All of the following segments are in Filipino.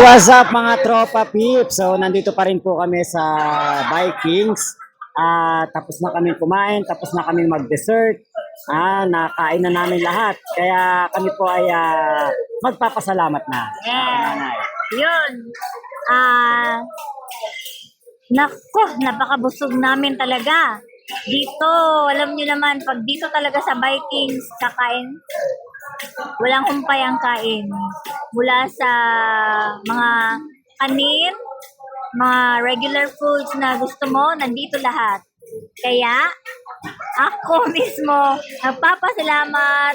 what's up mga tropa peeps? So, nandito pa rin po kami sa Vikings. Ah, tapos na kami kumain, tapos na kami mag-dessert. Ah, nakain na namin lahat. Kaya kami po ay ah, magpapasalamat na. Yeah. Yun. Ah, nako, napakabusog namin talaga. Dito, alam nyo naman, pag dito talaga sa Vikings, kakain, walang humpay ang kain. Mula sa mga kanin, mga regular foods na gusto mo, nandito lahat. Kaya, ako mismo, nagpapasalamat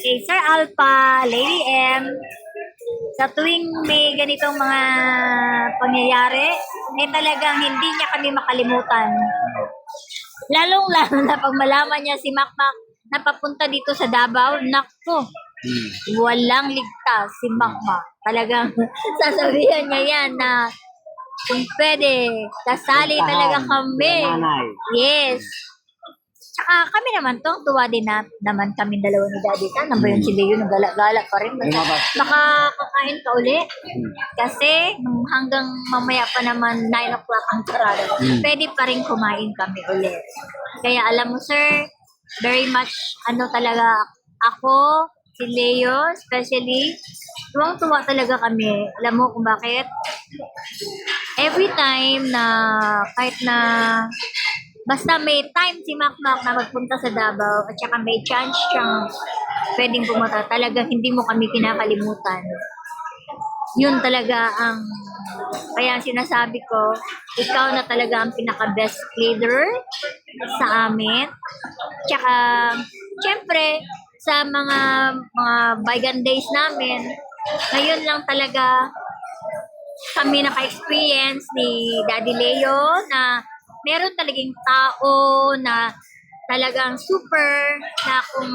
kay Sir Alpha, Lady M, sa tuwing may ganitong mga pangyayari, eh talagang hindi niya kami makalimutan. Lalong-lalo na pag malaman niya si Makmak na papunta dito sa Davao, nakko, walang ligtas si Makmak. Talagang sasabihan niya yan na kung pwede, kasali talaga kami. Nanay. Yes. Tsaka kami naman to, tuwa din na, naman kami dalawa ni Daddy. Sana ba yun si Leo, nagala-gala pa rin. Basta Lumabas. makakakain ka uli. Kasi nung hanggang mamaya pa naman 9 o'clock ang sarado, Mm. pwede pa rin kumain kami ulit. Kaya alam mo sir, very much ano talaga ako, si Leo, especially, tuwang-tuwa talaga kami. Alam mo kung bakit? Every time na kahit na basta may time si Makmak na magpunta sa Davao at saka may chance siyang pwedeng pumunta, talagang hindi mo kami kinakalimutan. Yun talaga ang kaya sinasabi ko, ikaw na talaga ang pinaka-best leader sa amin. Tsaka, syempre, sa mga mga bygone days namin, ngayon lang talaga kami naka-experience ni Daddy Leo na meron talagang tao na talagang super na kung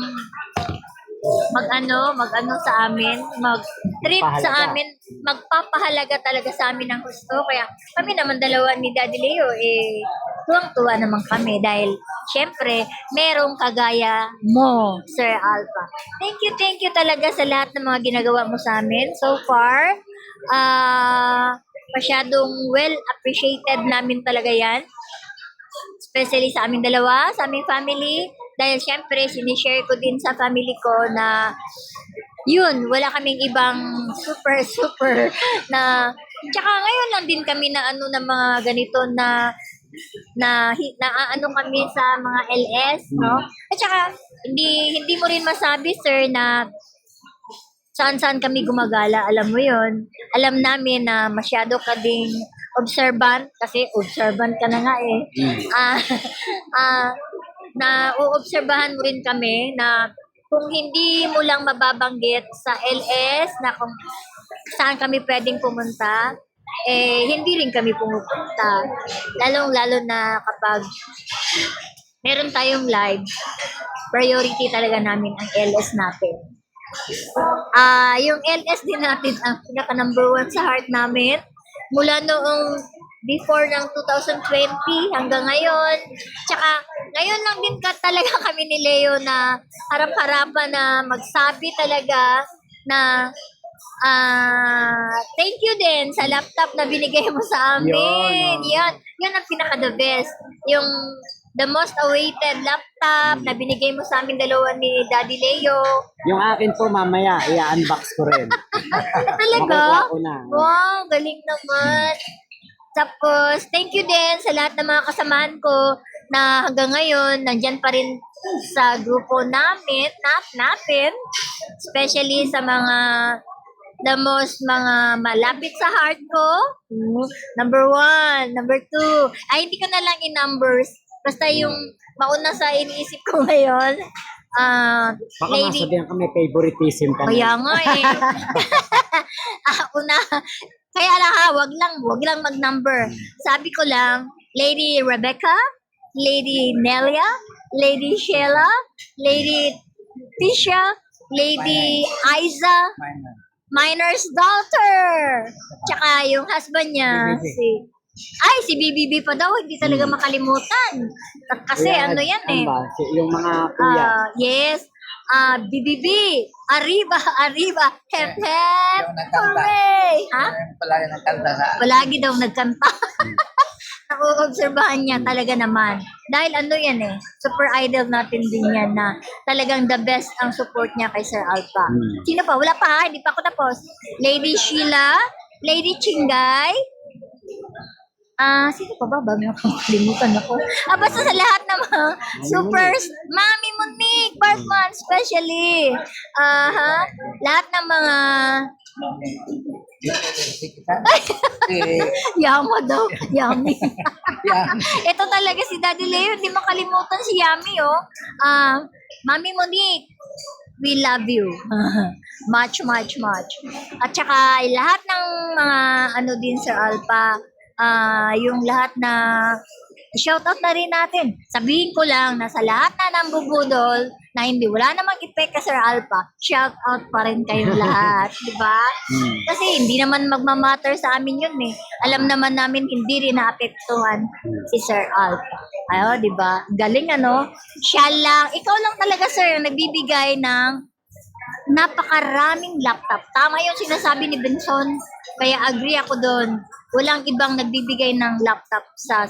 mag-ano, mag-ano sa amin, mag-trip sa amin, magpapahalaga talaga sa amin ng gusto. Kaya kami naman dalawa ni Daddy Leo, eh, tuwang-tuwa naman kami dahil syempre, merong kagaya mo, Sir Alpha. Thank you, thank you talaga sa lahat ng mga ginagawa mo sa amin so far. Ah, masyadong well appreciated namin talaga yan especially sa aming dalawa, sa aming family. Dahil syempre, sinishare ko din sa family ko na yun, wala kaming ibang super, super na tsaka ngayon lang din kami na ano na mga ganito na na, hi- na ano kami sa mga LS, no? At saka, hindi, hindi mo rin masabi, sir, na saan-saan kami gumagala, alam mo yon Alam namin na masyado ka ding observant, kasi observant ka na nga eh. Ah, ah, na uobserbahan mo rin kami na kung hindi mo lang mababanggit sa LS na kung saan kami pwedeng pumunta, eh, hindi rin kami pumupunta. Lalong-lalo na kapag meron tayong live, priority talaga namin ang LS natin. Ah, yung LS din natin ang pinaka number one sa heart namin. Mula noong before ng 2020 hanggang ngayon. Tsaka ngayon lang din ka talaga kami ni Leo na harap-harapan na magsabi talaga na ah thank you din sa laptop na binigay mo sa amin. Yun, oh. Yan, yan ang pinaka the best. Yung the most awaited laptop na binigay mo sa amin dalawa ni Daddy Leo. Yung akin po mamaya, i-unbox ko rin. Talaga? Makukuha ko na. Wow, galing naman. Tapos, thank you din sa lahat ng mga kasamahan ko na hanggang ngayon, nandyan pa rin sa grupo namin, nat natin. Especially sa mga the most mga malapit sa heart ko. Number one. Number two. Ay, hindi ko na lang in-numbers. Basta yung mauna sa iniisip ko ngayon. Ah, Baka lady, masabihan kami favoritism ka kaya nga eh. ah, una, kaya lang ha, wag lang, wag lang mag-number. Sabi ko lang, Lady Rebecca, Lady Nelia, Lady Sheila, Lady Tisha, Lady Aiza, Miner's daughter. Tsaka yung husband niya, si ay, si BBB pa daw, hindi talaga makalimutan. Kasi ano yan eh. ba? Si- Yung mga kuya. Ah, yes. Ah, BBB, Arriba, Arriba, hep hep, nagkanta. hooray! Ha? Palagi ng kanta sa Palagi daw nagkanta. Nakuobserbahan niya talaga naman. Dahil ano yan eh, super idol natin din yan na talagang the best ang support niya kay Sir Alpha. Hmm. Sino pa? Wala pa ha? Hindi pa ako tapos. Lady Sheila, Lady Chingay, Ah, sino pa ba? Ba, may makakalimutan ako. Ah, basta sa lahat ng mga super, Mami Monique, Bartman, especially. Ah, ha? Lahat ng mga, yama daw, yummy. Ito talaga si Daddy Leo, hindi makalimutan si Yami, oh. Ah, Mami Monique, we love you. much, much, much. At saka lahat ng mga ano din Sir Alpha, ah, yung lahat na shoutout na rin natin. Sabihin ko lang na sa lahat na ng bubudol na hindi wala namang epekta Sir Alpha, shoutout pa rin kayong lahat, di ba? Hmm. Kasi hindi naman magmamatter sa amin yun eh. Alam naman namin hindi rin naapektuhan si Sir Alpha. Ayo, di ba? Galing ano? Siya lang, ikaw lang talaga sir yung nagbibigay ng napakaraming laptop. Tama yung sinasabi ni Benson. Kaya agree ako doon. Walang ibang nagbibigay ng laptop sa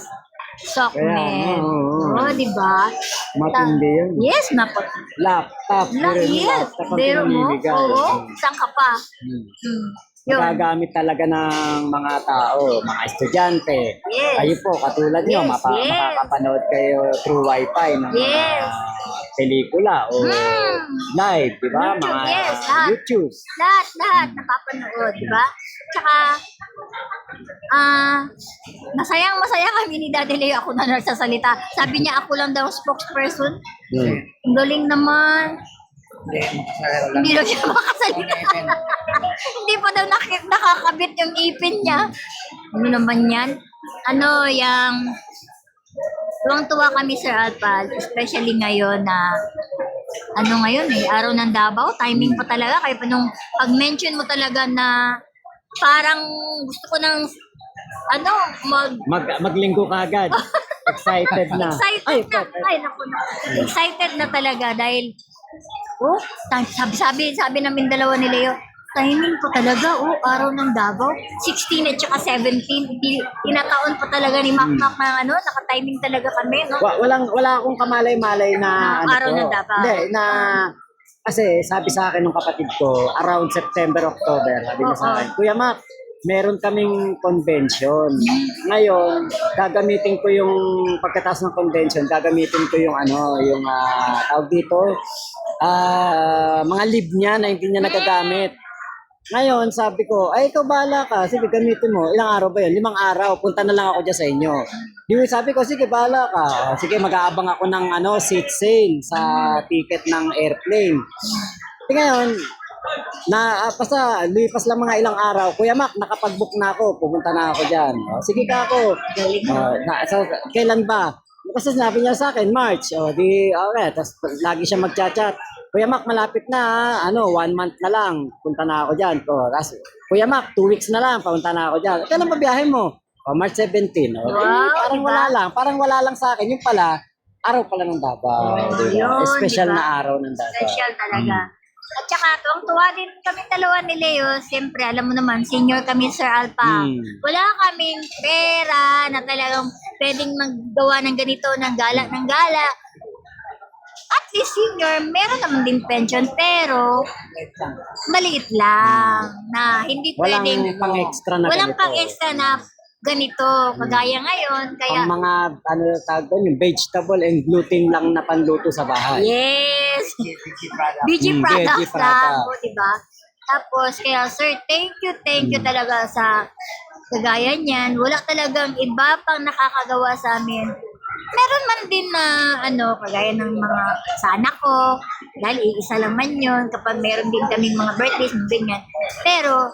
Kaya, oo, oo. Oo, di ba? Matindi yun. Yes, napot. Laptop. La, pero yung yes. laptop ang Pero mo? pinamimigay. Oo. Hmm. Saan ka pa? Hmm. Hmm. Yun. Magagamit talaga ng mga tao, mga estudyante. Yes. Kayo po, katulad nyo, Yes, mapa- yes. makakapanood kayo through wifi ng mga Yes. Pelikula o Hmm. live, di ba? YouTube, Mga yes, lahat. YouTube. Lahat, lahat napapanood, di ba? Tsaka, ah, masayang masaya kami ni Daddy Leo ako na nagsasalita. Sabi niya ako lang daw spokesperson. Hmm. Galing naman. Hindi, makasalaw lang. Hindi daw siya makasalita. Hindi pa daw nakakabit yung ipin niya. Ano naman yan? Ano, yung... Tuwang-tuwa kami, Sir Alpal, especially ngayon na ano ngayon eh, araw ng Davao, timing pa talaga. Kaya pa nung pag-mention mo talaga na parang gusto ko ng ano, mag Mag, maglinggo ka agad. Excited na. excited Ay, na. Ay, naku, naku. Excited na talaga dahil oh, sabi, sabi, sabi namin dalawa ni Leo, timing po talaga, oh, araw ng Davao. 16 at saka 17. Di, tinataon pa talaga ni Mac Mac na ano, naka-timing talaga kami, no? Wa- walang wala akong kamalay-malay na Na ano araw to. ng Davao. Hindi, na kasi sabi sa akin ng kapatid ko, around September, October, sabi niya sa Oo. akin, Kuya Mac, meron kaming convention. Ngayon, gagamitin ko yung pagkatapos ng convention, gagamitin ko yung ano, yung ah, tawag dito, ah, mga leave niya na hindi niya nagagamit. Ngayon, sabi ko, ay, ikaw bahala ka. Sige, gamitin mo. Ilang araw ba yun? Limang araw. Punta na lang ako dyan sa inyo. Di sabi ko, sige, bahala ka. Sige, mag-aabang ako ng ano, seat sale sa ticket ng airplane. E ngayon, na ah, basta lipas lang mga ilang araw. Kuya Mac, nakapag-book na ako. Pupunta na ako dyan. O, sige ka ako. O, na, so, kailan ba? Kasi sinabi niya sa akin, March. O, di, okay. Tapos lagi siya magchat-chat. Kuya Mac, malapit na. Ano, one month na lang. Punta na ako dyan. O, tapos, Kuya Mac, two weeks na lang. Papunta na ako dyan. Kailan ba biyahe mo? O, March 17. O, Wow, parang diba? wala lang. Parang wala lang sa akin. Yung pala, araw pala ng Davao. Oh, di ba? yun, Special diba? na araw ng Davao. Special talaga. At saka, tuwang-tuwa din kami dalawa ni Leo. Siyempre, alam mo naman, senior kami, Sir Alpha. Hmm. Wala kaming pera na talagang pwedeng maggawa ng ganito, ng gala, ng gala. At least senior, meron naman din pension, pero maliit lang. Na hindi Walang pwedeng... pang-extra na Walang ganito. pang-extra na ganito. Kagaya ngayon, kaya... Ang mga, ano tawag doon, yung vegetable and gluten lang na panluto sa bahay. Yes! BG Mm, products veggie lang, product. o, diba? Tapos, kaya sir, thank you, thank you talaga sa kagaya niyan. Wala talagang iba pang nakakagawa sa amin. Meron man din na, ano, kagaya ng mga sa anak ko, dahil iisa lang man yun, kapag meron din kaming mga birthdays, mga ganyan. Pero,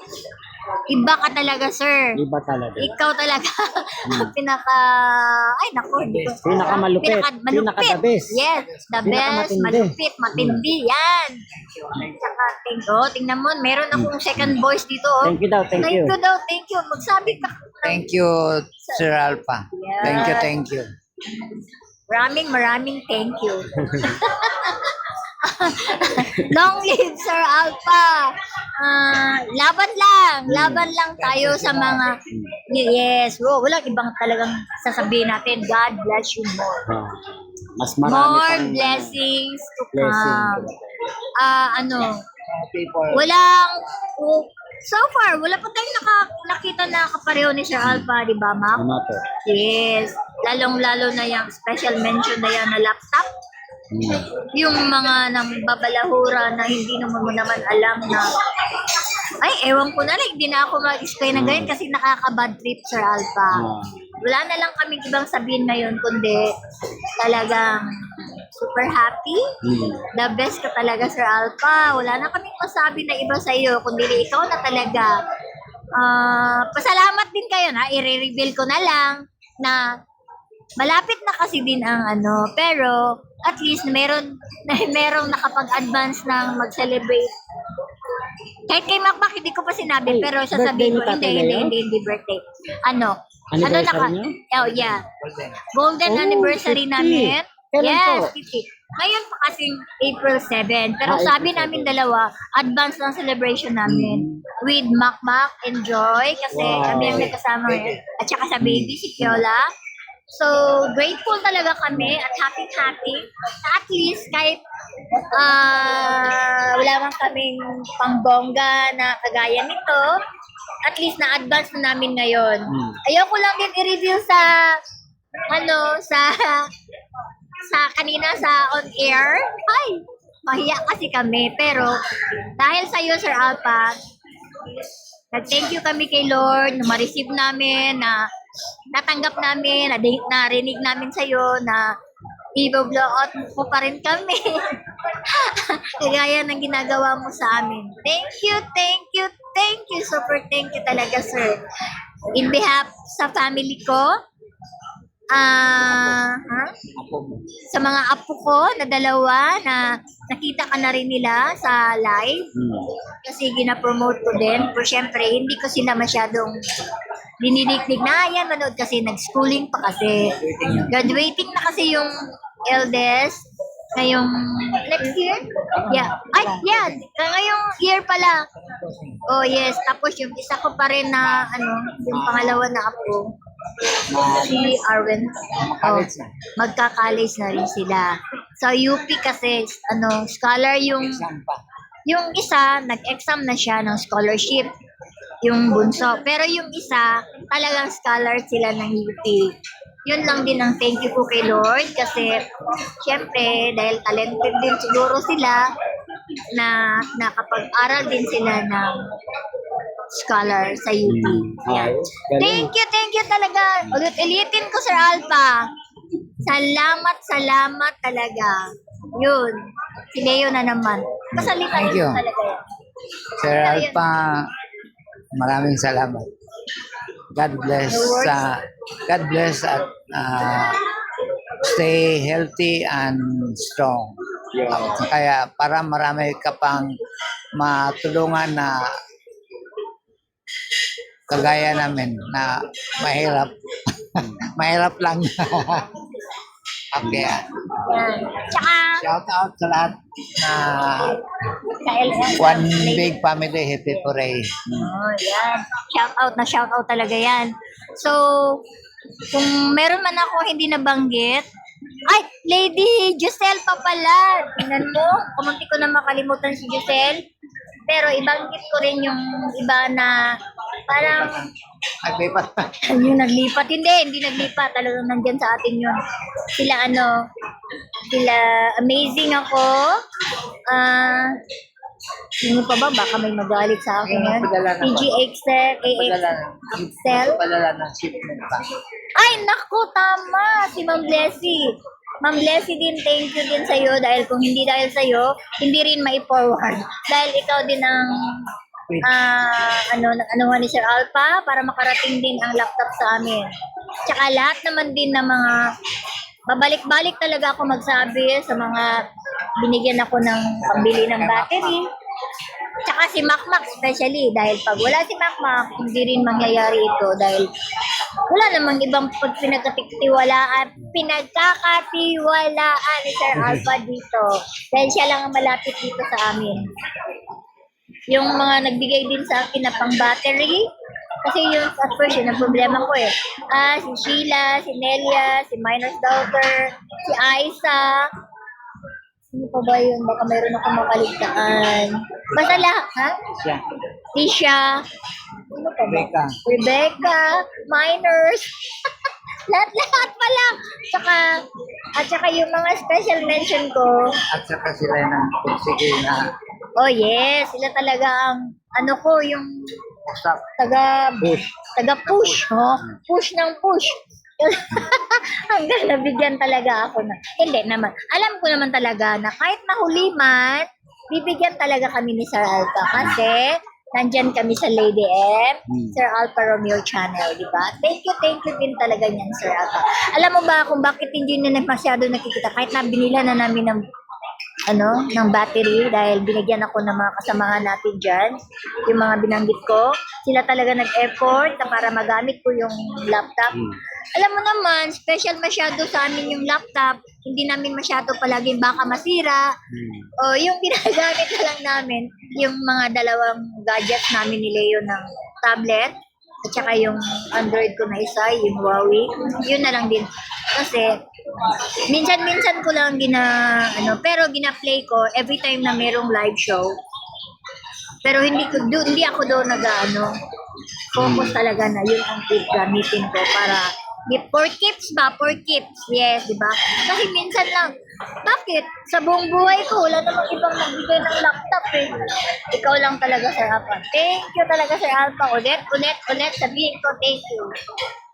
iba ka talaga, sir. Iba talaga. Ikaw talaga, ang pinaka, ay naku, hindi ko. Pinakamalupit. Pinaka- Pinaka the best. Yes, the best, Pinakamatindi. malupit, matindi, yan. Tsaka, thank oh, tingnan mo, meron akong second voice dito, oh. Thank you daw, thank you. daw, thank you. Magsabi ka. Thank you, Sir Alpha. Yeah. Thank you, thank you. Maraming, maraming thank you. Long live Sir Alpha. Ah, laban lang. Laban lang tayo sa mga Yes, wow, walang ibang talagang sasabihin natin. God bless you more. Ah, mas marami More pang blessings to blessing. come. Ah, ano, People. walang oh, so far, wala pa tayong naka, nakita na kapareho ni Sir Alpha, di ba, ma'am? Ano to? Yes. Lalong-lalo na yung special mention na yan na laptop. Hmm. Yung mga nang babalahura na hindi naman mo naman alam na ay, ewan ko na lang, hindi na ako mag-explain ng ganyan kasi nakaka-bad trip, Sir Alpha. Ah. Wala na lang kaming ibang sabihin ngayon, kundi talagang super happy. Hmm. The best ka talaga, Sir Alpha. Wala na kaming masabi na iba sa iyo, kundi ikaw na talaga. Ah, pasalamat din kayo na i-reveal ko na lang na malapit na kasi din ang ano, pero at least meron merong nakapag-advance ng mag-celebrate. Kahit kay Makmak, hindi ko pa sinabi, Ay, pero sasabihin ko, hindi, hindi, hindi, hindi birthday. Ano? Ano naka? niyo? Oh, yeah. Golden. Golden Oh, anniversary 50. namin. Kailan yes, po? 50. Ngayon pa kasing April 7. Pero Ah, sabi April namin dalawa, advance ng celebration namin with Makmak and Joy kasi Wow. kami ang nagkasama ngayon. At saka sa baby, si Kiola. So, grateful talaga kami at happy-happy. At least kahit ah wala man kaming pangbongga na kagaya nito, at least na-advance na namin ngayon. Hmm. Ayoko lang din i-review sa ano sa sa kanina sa on air. Ay, mahiya kasi kami pero dahil sa iyo Sir Alpha, nag-thank you kami kay Lord na ma-receive namin na natanggap namin, na narinig namin sa iyo na i-blow out mo pa rin kami. Kagaya ng ginagawa mo sa amin. Thank you, thank you, thank you. Super thank you talaga, sir. In behalf sa family ko, ah, ha? sa mga apo ko na dalawa na nakita ka na rin nila sa live Hmm. kasi gina-promote ko din. Pero syempre, hindi ko sila masyadong dinidigdig na yan, manood kasi nag-schooling pa kasi. Graduating na kasi yung eldest ngayong next year? Yeah. Ay, yeah. Ngayong year pala. Oh, yes. Tapos yung isa ko pa rin na, ano, yung pangalawa na apo, si Arwen. Oh, College na. magka-college na rin sila. Sa UP kasi, ano, scholar yung Exam pa. yung isa, nag-exam na siya ng scholarship. Yung bunso. Pero yung isa, talagang scholar sila ng UP. Yun lang din ang thank you ko kay Lord kasi syempre dahil talented din siguro sila na nakapag-aral din sila ng scholar sa UP. Galing. Thank you, thank you talaga. Ulit-ulitin ko, Sir Alpha. Salamat, salamat talaga. Yun. Si Leo na naman. Pasalitan Thank you. talaga yan. Sir Alpa, maraming salamat. God bless sa God bless at ah, stay healthy and strong. Yeah. Kaya para marami ka pang matulungan na kagaya namin na mahirap. mahirap lang. okay. Yan. Tsaka, Shout out sa lahat na sa. One Big Family Happy Parade. Oh, yan. Shout out na shout out talaga yan. So, kung meron man ako hindi nabanggit, ay, Lady Giselle pa pala. Tingnan mo, kumunti ko na makalimutan si Giselle. Pero ibanggit ko rin yung iba na parang Naglipat na. yung naglipat. Hindi, hindi naglipat. Talagang nandyan sa atin yun. Sila ano, sila amazing ako. Ah, sino pa ba? Baka may magalit sa akin Yung yan. padala na? PG Excel, Padala AX, na. Excel. Padala ng shipment pa. Ay, naku, tama. Si Ma'am Blessy. Ma'am Blessy din, thank you din sa'yo dahil kung hindi dahil sa'yo, hindi rin mai-forward. Dahil ikaw din ang ah ano, ano ni Sir Alpha para makarating din ang laptop sa amin. Tsaka lahat naman din ng mga babalik-balik talaga ako magsabi sa mga binigyan ako ng pambili ng battery. Tsaka si Makmak especially dahil pag wala si Makmak, hindi rin mangyayari ito dahil wala namang ibang pag pinagkatiwalaan, pinagkakatiwalaan ni Sir Alpha dito. Dahil siya lang ang malapit dito sa amin. Yung mga nagbigay din sa akin na pang battery, kasi yung at first yun ang problema ko eh. Ah, si Sheila, si Nelia, si Minor's Daughter, si Aiza, Sino pa ba yun? Baka mayroon akong makaligtaan. Basta lahat, ha? Siya. Tisha. Sino pa ba? Rebecca. Rebecca. Minors. Lahat-lahat pa lang. Tsaka, at saka yung mga special mention ko, At saka sila ng sige na oh yes, sila talaga ang, ano ko, yung taga, Push. taga push, oh. Push ng push. Hanggang nabigyan talaga ako na. Hindi naman. Alam ko naman talaga na kahit mahuli man, bibigyan talaga kami ni Sir Alpha kasi nandyan kami sa Lady M, Hmm. Sir Alpha Romeo Channel, di ba? Thank you, thank you din talaga niyan, Sir Alpha. Alam mo ba kung bakit hindi na masyado nakikita kahit na binila na namin ng ano, ng battery dahil binigyan ako ng mga kasamahan natin dyan. Yung mga binanggit ko, sila talaga nag-effort na para magamit ko yung laptop. Alam mo naman, special masyado sa amin yung laptop. Hindi namin masyado palaging baka masira. O yung ginagamit na lang namin, yung mga dalawang gadgets namin ni Leo ng tablet at saka yung Android ko na isa, yung Huawei. Yun na lang din. Kasi, minsan-minsan ko lang gina, ano, pero gina-play ko every time na merong live show. Pero hindi ko, do, hindi ako doon nag, ano, focus talaga na yun ang tip gamitin ko para for keeps ba? For keeps. Yes, di ba? Kasi minsan lang, bakit? Sa buong buhay ko, wala namang ibang nagbigay ng laptop eh. Ikaw lang talaga, Sir Alpha. Thank you talaga, Sir Alpha. Ulit, ulit, ulit. Sabihin ko, thank you.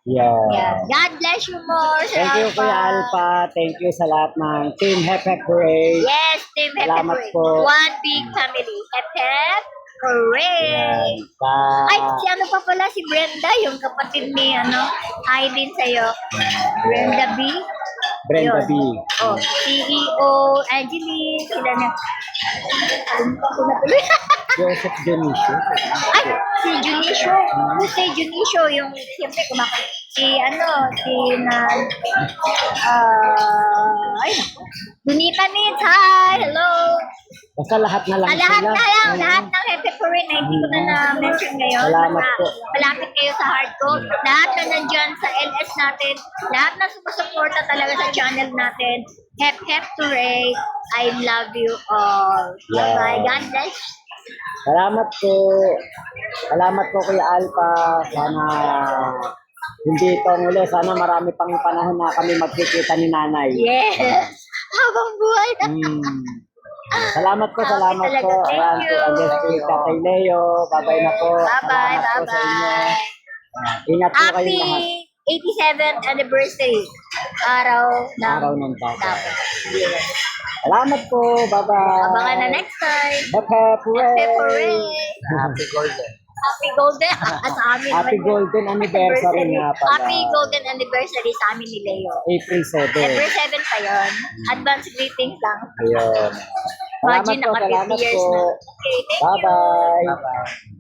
Yeah. Yeah. God bless you more, Sir Thank you, Alpha. Kuya Alpha. Thank you sa lahat ng Team Hep Hep Hooray. Yes, Team Hep Hep Salamat Hooray. po. One big family. Hep Hep Hooray! Yan. Ay, si ano pa pala, si Brenda, yung kapatid ni, ano, din sa'yo. Brenda B. Brenda B. Oh, CEO, Angeline, sila na. Kalimutan ko na tuloy. Joseph Dionisio. Ay, si Junicio. Who's si Junicio? Yung, siyempre, kumakain. Si, ano, si na, ah, ay, Dunita Nits, hi, hello. Basta lahat na lang Ah, lahat sila. na lang, lahat ng Happy Purin na hindi ko na na-mention ngayon. Salamat Basta po. Malapit kayo sa hardcore. Lahat na nandyan sa LS natin. Lahat na sumusuporta talaga sa channel natin. Hep Hep Hooray. I love you all. Bye-bye. Yeah. God bless. Salamat po. Salamat po Kuya Alpha. Sana hindi ito ang uli. Sana marami pang panahon na kami magkikita ni Nanay. Yes. Habang buhay na. Mm. Salamat po, Happy salamat talaga. po. Thank Ayan, you. Again, si Tatay Leo. Bye-bye na po. Bye-bye. Bye-bye. Ingat po Happy lahat. 87th anniversary. Araw ng Araw ng. Yes. Salamat po. Bye-bye. Abangan na next time. Happy Hooray. Happy Golden. Happy Golden. Sa amin Happy golden anniversary nga pala. Happy Golden Anniversary sa amin ni Leo. April 7. April 7 pa yun. Advance greetings lang. Ayun. Salamat Imagine, po, naka 50 salamat years po. na. Okay, thank you. Bye-bye. Bye-bye.